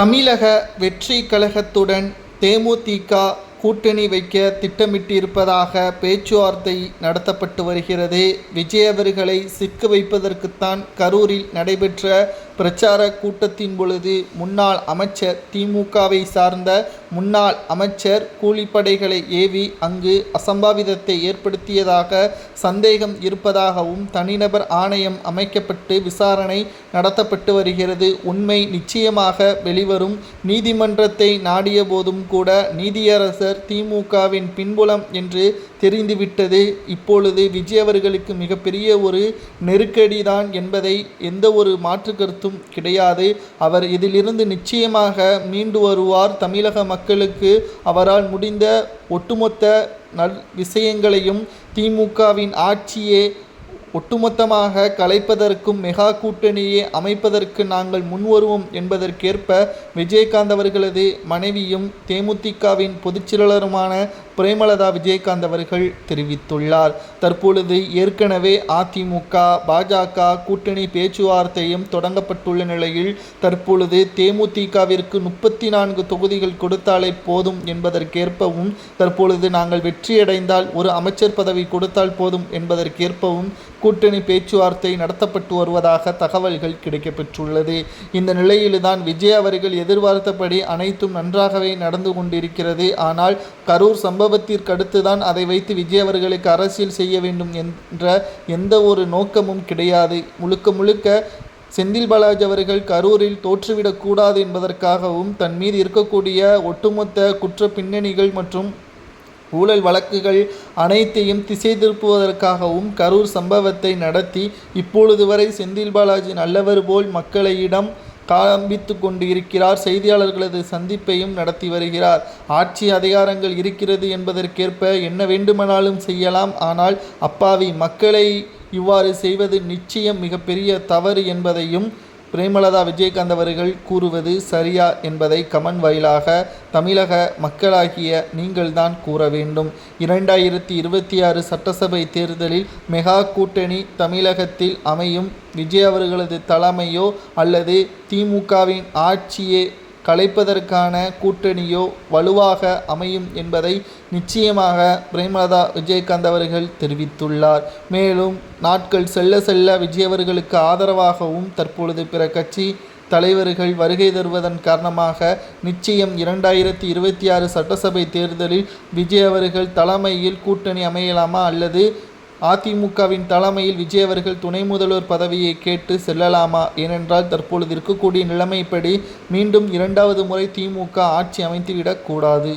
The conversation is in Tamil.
தமிழக வெற்றி கழகத்துடன் தேமுதிக கூட்டணி வைக்க திட்டமிட்டிருப்பதாக பேச்சுவார்த்தை நடத்தப்பட்டு வருகிறது. விஜய் அவர்களை சிக்க வைப்பதற்குத்தான் கரூரில் நடைபெற்ற பிரச்சார கூட்டத்தின் பொழுது முன்னாள் அமைச்சர் திமுகவை சார்ந்த முன்னாள் அமைச்சர் கூலிப்படைகளை ஏவி அங்கு அசம்பாவிதத்தை ஏற்படுத்தியதாக சந்தேகம் இருப்பதாகவும் தனிநபர் ஆணையம் அமைக்கப்பட்டு விசாரணை நடத்தப்பட்டு வருகிறது. உண்மை நிச்சயமாக வெளிவரும். நீதிமன்றத்தை நாடிய போதும் கூட நீதியரசர் திமுகவின் பின்புலம் என்று தெரிந்துவிட்டது. இப்பொழுது விஜய் அவர்களுக்கு மிகப்பெரிய ஒரு நெருக்கடிதான் என்பதை எந்த ஒரு மாற்று கருத்தும் கிடையாது. அவர் இதிலிருந்து நிச்சயமாக மீண்டு வருவார். தமிழக மக்களுக்கு அவரால் முடிந்த ஒட்டுமொத்த நல் விஷயங்களையும் திமுகவின் ஆட்சியே ஒட்டுமொத்தமாக கலைப்பதற்கும் மெகா கூட்டணியை அமைப்பதற்கு நாங்கள் முன்வருவோம் என்பதற்கேற்ப விஜயகாந்த் அவர்களது மனைவியும் தேமுதிகவின் பொதுச்செயலாளருமான பிரேமலதா விஜயகாந்த் அவர்கள் தெரிவித்துள்ளார். தற்பொழுது ஏற்கனவே அதிமுக பாஜக கூட்டணி பேச்சுவார்த்தையும் தொடங்கப்பட்டுள்ள நிலையில் தற்பொழுது தேமுதிகவிற்கு முப்பத்தி நான்கு தொகுதிகள் கொடுத்தாலே போதும் என்பதற்கேற்பவும் தற்பொழுது நாங்கள் வெற்றியடைந்தால் ஒரு அமைச்சர் பதவி கொடுத்தால் போதும் என்பதற்கேற்பவும் கூட்டணி பேச்சுவார்த்தை நடத்தப்பட்டு வருவதாக தகவல்கள் கிடைக்கப்பெற்றுள்ளது. இந்த நிலையில்தான் விஜய் அவர்கள் எதிர்பார்த்தபடி அனைத்தும் நன்றாகவே நடந்து கொண்டிருக்கிறது. ஆனால் கரூர் சம்பவத்திற்கு அடுத்துதான் அதை வைத்து விஜய் அவர்களுக்கு அரசியல் செய்ய வேண்டும் என்ற எந்த ஒரு நோக்கமும் கிடையாது. முழுக்க முழுக்க செந்தில் பாலாஜி அவர்கள் கரூரில் தோற்றுவிடக்கூடாது என்பதற்காகவும் தன் மீது இருக்கக்கூடிய ஒட்டுமொத்த குற்ற பின்னணிகள் மற்றும் ஊழல் வழக்குகள் அனைத்தையும் திசை திருப்புவதற்காகவும் கரூர் சம்பவத்தை நடத்தி இப்பொழுது வரை செந்தில் பாலாஜி நல்லவர் போல் மக்களிடம் காண்பித்து கொண்டு இருக்கிறார் செய்தியாளர்களது சந்திப்பையும் நடத்தி வருகிறார். ஆட்சி அதிகாரங்கள் இருக்கிறது என்பதற்கேற்ப என்ன வேண்டுமானாலும் செய்யலாம். ஆனால் அப்பாவி மக்களை இவ்வாறு செய்வது நிச்சயம் மிகப்பெரிய தவறு என்பதையும் பிரேமலதா விஜயகாந்த் அவர்கள் கூறுவது சரியா என்பதை கமன் வாயிலாக தமிழக மக்களாகிய நீங்கள்தான் கூற வேண்டும். இரண்டாயிரத்தி இருபத்தி ஆறு சட்டசபை தேர்தலில் மெகா கூட்டணி தமிழகத்தில் அமையும். விஜய் அவர்களது தலைமையோ அல்லது திமுகவின் ஆட்சியே கலைப்பதற்கான கூட்டணியோ வலுவாக அமையும் என்பதை நிச்சயமாக பிரேமலதா விஜயகாந்த் அவர்கள் தெரிவித்துள்ளார். மேலும் நாட்கள் செல்ல செல்ல விஜய் அவர்களுக்கு ஆதரவாகவும் தற்பொழுது பிற கட்சி தலைவர்கள் வருகை தருவதன் காரணமாக நிச்சயம் இரண்டாயிரத்தி இருபத்தி ஆறு சட்டசபை தேர்தலில் விஜய் அவர்கள் தலைமையில் கூட்டணி அமையலாமா அல்லது அதிமுகவின் தலைமையில் விஜய் அவர்கள் துணை முதல்வர் பதவியை கேட்டு செல்லலாமா? ஏனென்றால் தற்பொழுது இருக்கக்கூடிய நிலைமைப்படி மீண்டும் இரண்டாவது முறை திமுக ஆட்சி அமைத்துவிடக்கூடாது